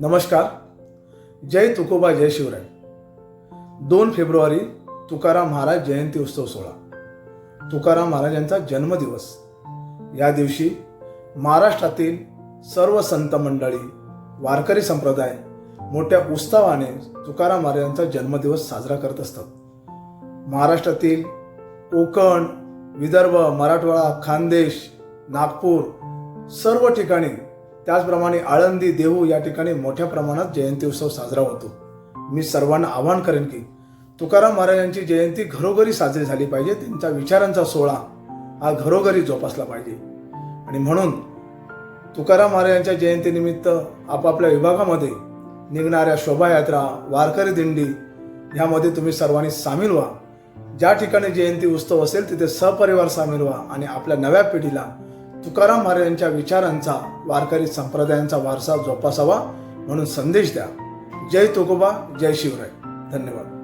नमस्कार. जय तुकोबा जय शिवराय. दोन फेब्रुवारी तुकाराम महाराज जयंती उत्सव सोहळा. तुकाराम महाराजांचा जन्मदिवस. या दिवशी महाराष्ट्रातील सर्व संत मंडळी वारकरी संप्रदाय मोठ्या उत्सवाने तुकाराम महाराजांचा जन्मदिवस साजरा करत असतात. महाराष्ट्रातील कोकण विदर्भ मराठवाडा खानदेश नागपूर सर्व ठिकाणी त्याचप्रमाणे आळंदी देहू या ठिकाणी मोठ्या प्रमाणात जयंती उत्सव साजरा होतो. मी सर्वांना आवाहन करेन की तुकाराम महाराजांची जयंती घरोघरी साजरी झाली पाहिजे. त्यांच्या विचारांचा सोहळा हा घरोघरी जोपासला पाहिजे. आणि म्हणून तुकाराम महाराजांच्या जयंतीनिमित्त आपापल्या विभागामध्ये निघणाऱ्या शोभायात्रा वारकरी दिंडी ह्यामध्ये तुम्ही सर्वांनी सामील व्हा. ज्या ठिकाणी जयंती उत्सव असेल तिथे सहपरिवार सामील व्हा आणि आपल्या नव्या पिढीला तुकाराम महाराजांच्या विचारांचा वारकरी संप्रदायांचा वारसा जोपासावा म्हणून संदेश द्या. जय तुकोबा जय शिवराय. धन्यवाद.